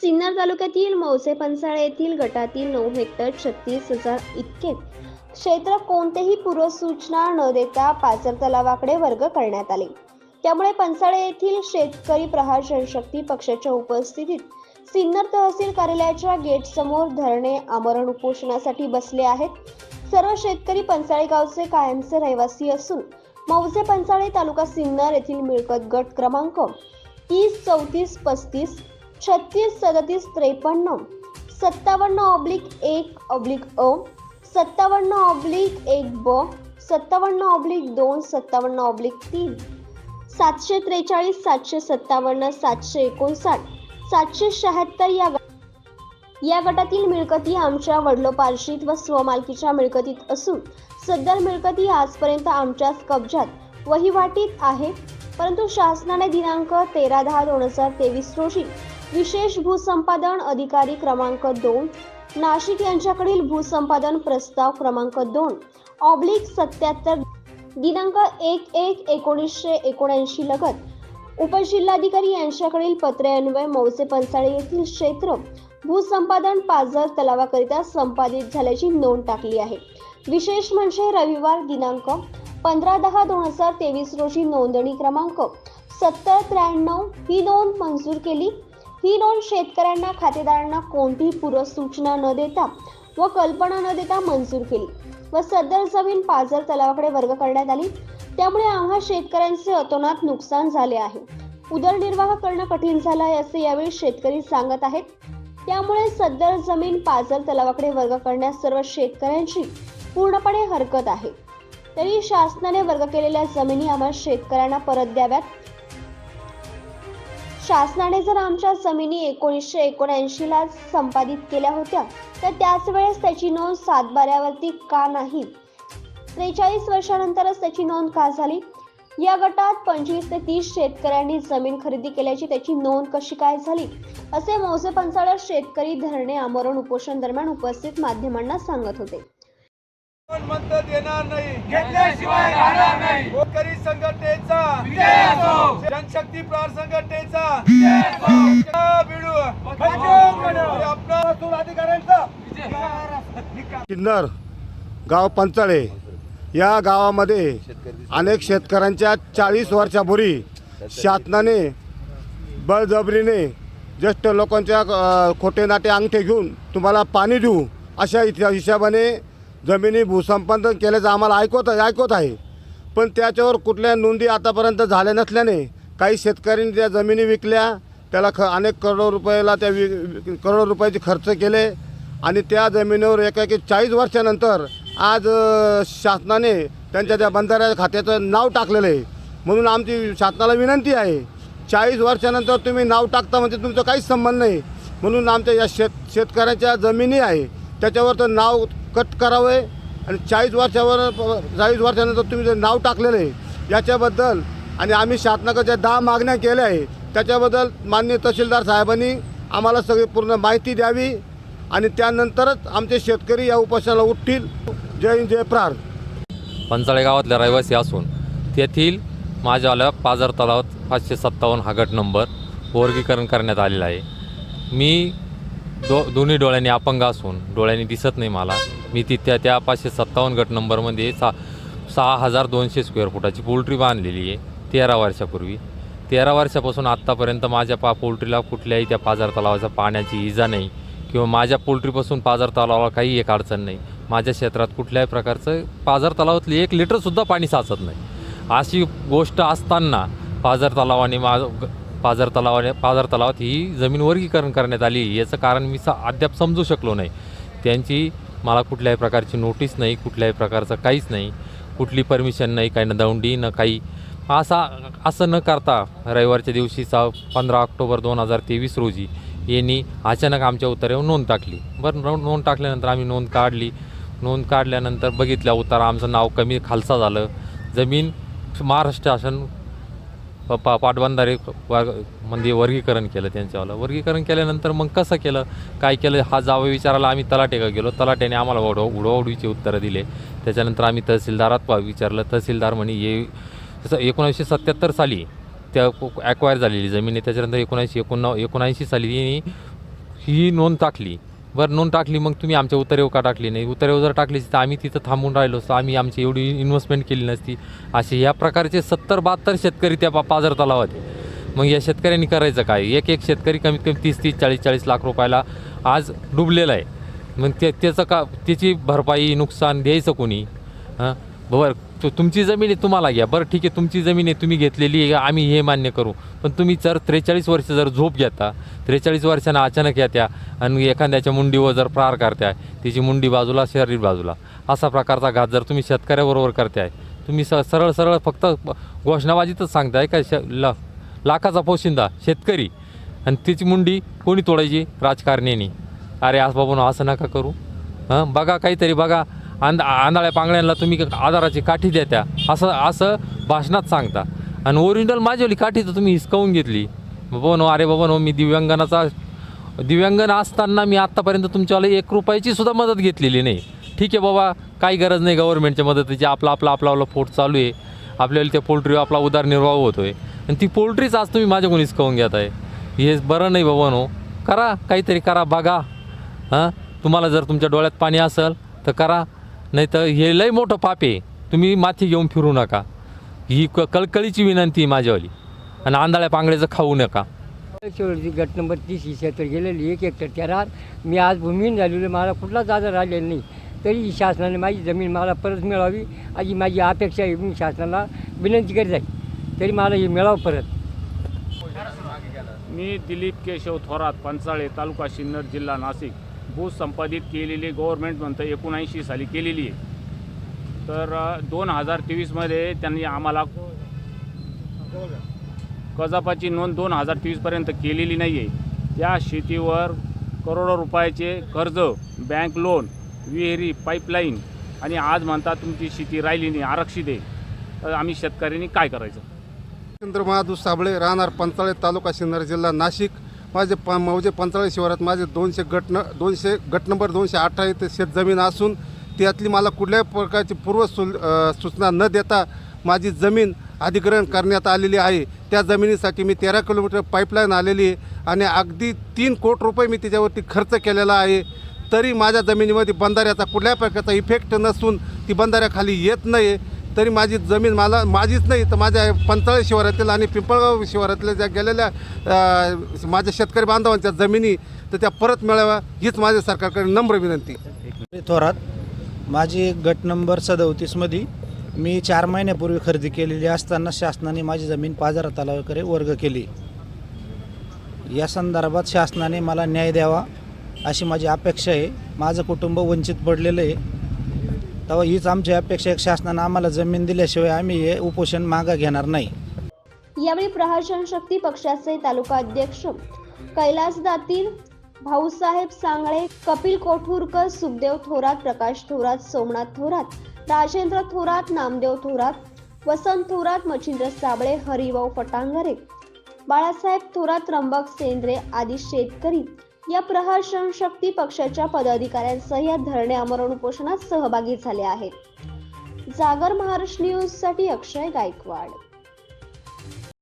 सिन्नर तालुक्यातील मौसे पंचाळे येथील गटातील नऊ हेक्टर छत्तीस हजार इतके क्षेत्र कोणतेही पूर्वसूचना न देता पाचर तलावाकडे वर्ग करण्यात आले. त्यामुळे पंचाळे येथील शेतकरी प्रहार जनशक्ती पक्षाच्या उपस्थितीत सिन्नर तहसील कार्यालयाच्या गेट समोर धरणे आमरण उपोषणासाठी बसले आहेत. सर्व शेतकरी पंचाळे गावचे कायमचे रहिवासी असून मौजे पंचाळे तालुका सिन्नर येथील मिळकत गट क्रमांक तीस चौतीस पस्तीस छत्तीस सदतीस त्रेपन्न सत्तावन्न ऑब्लिक एक ऑब्लिक अ सत्तावन्न ऑब्लिक एक ब सत्तावन्न ऑब्लिक दोन सत्तावन्न ऑब्लिक तीन सातशे त्रेचाळीस सातशे सत्तावन्न सातशे एकोणसाठ सातशे शहात्तर या या गटातील मिळकती आमच्या वडलोपार्जित व स्वमालकीच्या मिळकतीत असून सदर मिळकती आजपर्यंत आमच्याच कब्जात वहिवाटीत आहे. परंतु शासनाने दिनांक तेरा दहा दोन हजार तेवीस रोजी विशेष भूसंपादन अधिकारी क्रमांक दोन. नाशिक यांच्याकडील भूसंपादन प्रस्ताव क्रमांक दोन. ऑब्लिक सत्याहत्तर. दिनांक एक एक एकोणीसशे एकोणऐंशी लगत उपजिल्हाधिकारी यांच्याकडील पत्रेअन्वय मौसे पंचाळे येथील क्षेत्र भूसंपादन पाझर तलावाकरिता संपादित झाल्याची नोंद टाकली आहे. विशेष म्हणजे रविवार दिनांक पंधरा दहा दोन हजार तेवीस रोजी नोंदणी क्रमांक सत्तर त्र्याण्णव ही नोंद मंजूर केली. ही नोंद शेतकऱ्यांना खातेदारांना कोणतीही पूर्वसूचना न देता व कल्पना न देता मंजूर केली व सदर जमीन पाझर तलावाकडे वर्ग करण्यात आली. त्यामुळे आम्हा शेतकऱ्यांचे अतोनात नुकसान झाले आहे. उदरनिर्वाह करणं कठीण झालं आहे असे यावेळी शेतकरी सांगत आहेत. त्यामुळे सदर जमीन पाझर तलावाकडे वर्ग करण्यास सर्व शेतकऱ्यांची पूर्णपणे हरकत आहे. तरी शासनाने वर्ग केलेल्या जमिनी आम्हा शेतकऱ्यांना परत द्याव्यात. शासनाने जर आमच्या जमिनी एकोणीसशे एकोणऐंशी ला संपादित केल्या होत्या तर त्याच वेळेस त्याची नोंद सातबाऱ्यावरती का नाही? त्रेचाळीस वर्षानंतरच त्याची नोंद का झाली? या गटात पंचवीस ते तीस शेतकऱ्यांनी जमीन खरेदी केल्याची त्याची नोंद कशी काय झाली? असे मौजे पंचाळा शेतकरी धरणे आमरण उपोषण दरम्यान उपस्थित माध्यमांना सांगत होते. देणार नाही? घेतल्याशिवाय राहणार नाही. शेतकरी संघटनेचा शक्ती प्रहार संघटनेचा किन्नर गाव पंचाळे या गावामध्ये अनेक शेतकऱ्यांच्या चाळीस वर्षापूर्वी शासनाने बळजबरीने ज्येष्ठ लोकांच्या खोटे नाटे अंगठे घेऊन तुम्हाला पाणी देऊ अशा इथ्या हिशोबाने जमिनी भूसंपादन केल्याचं आम्हाला ऐकवत ऐकवत आहे. पण त्याच्यावर कुठल्या नोंदी आतापर्यंत झाल्या नसल्याने काही शेतकऱ्यांनी त्या जमिनी विकल्या त्याला ख अनेक करोडो रुपयाला त्या वि करोडो रुपयाचे खर्च केले आणि त्या जमिनीवर एकाएकी चाळीस वर्षानंतर आज शासनाने त्यांच्या त्या बंधाऱ्या खात्याचं नाव टाकलेलं आहे. म्हणून आमची शासनाला विनंती आहे चाळीस वर्षानंतर तुम्ही नाव टाकता म्हणजे तुमचं काहीच संबंध नाही. म्हणून आमच्या या शेत शेतकऱ्याच्या जमिनी आहे त्याच्यावर तर नाव कट करावे आणि चाळीस वर्षावर चाळीस वर्षानंतर तुम्ही जे नाव टाकलेलं आहे याच्याबद्दल आणि आम्ही शासनाकडे ज्या दहा मागण्या केल्या आहे त्याच्याबद्दल माननीय तहसीलदार साहेबांनी आम्हाला सगळी पूर्ण माहिती द्यावी आणि त्यानंतरच आमचे शेतकरी या उपोषणाला उठतील. जय हिंद जय प्रार पंचाळे गावातले रहिवासी असून तेथील माझ्यावाल्या पाझर तलावात पाचशे सत्तावन्न हा गट नंबर वर्गीकरण करण्यात आलेला आहे. मी दो दोन्ही डोळ्यांनी अपंग असून डोळ्यांनी दिसत नाही मला. मी तिथल्या त्या पाचशे सत्तावन्न गट नंबरमध्ये सा सहा हजार दोनशे स्क्वेअर फुटाची पोल्ट्री बांधलेली आहे. तेरा वर्षापूर्वी. तेरा वर्षापासून आत्तापर्यंत माझ्या पा पोल्ट्रीला कुठल्याही त्या पाझर तलावाच्या पाण्याची इजा नाही किंवा माझ्या पोल्ट्रीपासून पाझर तलावाला काही एक अडचण नाही. माझ्या क्षेत्रात कुठल्याही प्रकारचं पाझर तलावातली एक लिटरसुद्धा पाणी साचत नाही. अशी गोष्ट असताना पाजार तलावाने मा पाजार तलावाने पाजार तलावात ही जमीन वर्गीकरण करण्यात आली. याचं कारण मी सा अद्याप समजू शकलो नाही. त्यांची मला कुठल्याही प्रकारची नोटीस नाही कुठल्याही प्रकारचं काहीच नाही. कुठली परमिशन नाही काही न दौंडी न काही. असा असं न करता रविवारच्या दिवशीचा पंधरा ऑक्टोबर दोन हजार तेवीस रोजी यांनी अचानक आमच्या उतार्यावर नोंद टाकली. बरं नोंद टाकल्यानंतर आम्ही नोंद काढली. नोंद काढल्यानंतर बघितल्या उतारा आमचं नाव कमी खालसा झालं. जमीन महाराष्ट्र शासन प- पा पाटबंधारे वर्ग म्हणजे वर्गीकरण केलं त्यांच्यावालं. वर्गीकरण केल्यानंतर मग कसं केलं? काय केलं? हा जावं विचारायला आम्ही तलाटेका गेलो. तलाट्याने आम्हाला उडव उडवाउडवीची उत्तरं दिले. त्याच्यानंतर आम्ही तहसीलदारात विचारलं. तहसीलदार म्हणे ये तसं एकोणीसशे सत्याहत्तर साली त्या ॲक्वायर झालेली जमीन आहे. त्याच्यानंतर एकोणऐंशी एकोणनव एकोणऐंशी साली ही नोंद टाकली. बरं नोंद टाकली मग तुम्ही आमच्या उतरेव का टाकली नाही? उतरेव जर टाकली तर आम्ही तिथं थांबून राहिलो असतो. आम्ही आमची एवढी इन्व्हेस्टमेंट केली नसती. असे या प्रकारचे सत्तर बहात्तर शेतकरी त्या पा पाझर तलावात मग या शेतकऱ्यांनी करायचं काय? एक एक शेतकरी कमीत कमी तीस तीस चाळीस चाळीस लाख रुपयाला आज डुबलेला आहे. मग ते त्याचं का त्याची भरपाई नुकसान द्यायचं कोणी? हां? बरं तो तुमची जमीन आहे तुम्हाला घ्या. बरं ठीक आहे तुमची जमीन आहे तुम्ही घेतलेली आहे आम्ही हे मान्य करू. पण तुम्ही जर त्रेचाळीस वर्ष जर झोप घेता त्रेचाळीस वर्षानं अचानक येत्या आणि एखाद्याच्या मुंडीवर जर प्रहार करत्या तिची मुंडी बाजूला शरीर बाजूला असा प्रकारचा घात जर तुम्ही शेतकऱ्याबरोबर करताय तुम्ही स सरळ सरळ फक्त घोषणाबाजीतच सांगताय का श ला लाखाचा पोशिंदा शेतकरी. आणि तिची मुंडी कोणी तोडायची? राजकारण्यांनी. अरे आज बाबून असं नका करू. हां? बघा काहीतरी बघा. आंद आंधळ्या पांगड्यांना तुम्ही आधाराची काठी देत्या. असं असं भाषणात सांगता. आणि ओरिजिनल माझीवाली काठी तर तुम्ही हिसकावून घेतली. बाबा नो अरे बाबा नो मी दिव्यांगनाचा दिव्यांगन असताना मी आत्तापर्यंत तुमच्यावाला एक रुपयाची सुद्धा मदत घेतलेली नाही. ठीक आहे बाबा काही गरज नाही गव्हर्नमेंटच्या मदतीची. आपला आपला आपला आपला पोट चालू आहे. आपल्याला त्या पोल्ट्रीवर आपला उदरनिर्वाह होतो आहे आणि ती पोल्ट्रीच आज तुम्ही माझ्याकडून हिसकावून घेत आहे हे बरं नाही बाबा नो. करा काहीतरी करा बघा. हां? तुम्हाला जर तुमच्या डोळ्यात पाणी असेल तर करा. नाही तर हे लय मोठं पाप आहे. तुम्ही माथी घेऊन फिरू नका. ही क कळकळीची विनंती आहे माझ्यावाली. आणि आंधळ्या पांगड्याचं खाऊ नका. शेवटची गट नंबर तीस ही क्षेत्र गेलेली एक हेक्टर त्या राहत मी आज भूमिहीन झालेलो मला कुठलाच आजार राहिलेला नाही. तरी शासनाने माझी जमीन मला परत मिळावी. अशी माझी अपेक्षा आहे. मी शासनाला विनंती करीत आहे. तरी मला ही मिळावं परत. मी दिलीप केशव थोरात पंचाळे तालुका सिन्नर जिल्हा नाशिक. भूसंपादित केलेली गव्हर्मेंट म्हणतं एकोणऐंशी साली केलेली आहे. तर दोन हजार तेवीसमध्ये त्यांनी आम्हाला कजापाची नोंद दोन हजार तेवीसपर्यंत केलेली नाही आहे त्या शेतीवर करोडो रुपयाचे कर्ज बँक लोन विहिरी पाईपलाईन आणि आज म्हणता तुमची शेती राहिली नाही आरक्षित आहे. तर आम्ही शेतकऱ्यांनी काय करायचं? चंद्र महादू साबळे राहणार पंचाळे तालुका सिन्नर जिल्हा नाशिक. माझे प मौजे पंचाळे शिवारात माझे दोनशे गट न दोनशे गट नंबर दोनशे अठरा इथे शेतजमीन असून त्यातली मला कुठल्याही प्रकारची पूर्व सु सूचना न देता माझी जमीन अधिग्रहण करण्यात आलेली आहे. त्या जमिनीसाठी मी तेरा किलोमीटर पाईपलाईन आलेली आहे आणि अगदी तीन कोटी रुपये मी त्याच्यावरती खर्च केलेला आहे. तरी माझ्या जमिनीमध्ये बंधाऱ्याचा कुठल्याही प्रकारचा इफेक्ट नसून ती बंधाऱ्याखाली येत नाही तरी माझी जमीन मला माझीच नाही तर माझ्या पंचाळी शिवारातील आणि पिंपळगाव शिवारातल्या ज्या गेलेल्या माझ्या शेतकरी बांधवांच्या जमिनी तर त्या परत मिळाव्या हीच माझ्या सरकारकडे नम्र विनंती. थोरात माझी गट नंबर सदोतीसमध्ये मी चार महिन्यापूर्वी खरेदी केलेली असताना शासनाने माझी जमीन पाजारा तलावाकडे वर्ग केली. या संदर्भात शासनाने मला न्याय द्यावा अशी माझी अपेक्षा आहे. माझं कुटुंब वंचित पडलेलं आहे. तेव्हा हीच आमची अपेक्षा एक शासनानं आम्हाला जमीन दिल्याशिवाय आम्ही हे उपोषण मागं घेणार नाही. यावेळी प्रहार जनशक्ती पक्षाचे तालुका अध्यक्ष कैलास दातीर भाऊसाहेब सांगळे कपिल कोठूरकर सुखदेव थोरात प्रकाश थोरात सोमनाथ थोरात राजेंद्र थोरात नामदेव थोरात वसंत थोरात मच्छिंद्र साबळे हरिभाऊ फटांगरे बाळासाहेब थोरात त्र्यंबक सेंद्रे आदी शेतकरी या प्रहार श्रमशक्ती पक्षाच्या पदाधिकाऱ्यांसह या धरणे आमरण उपोषणात सहभागी झाले आहेत. जागर महाराष्ट्र न्यूजसाठी अक्षय गायकवाड.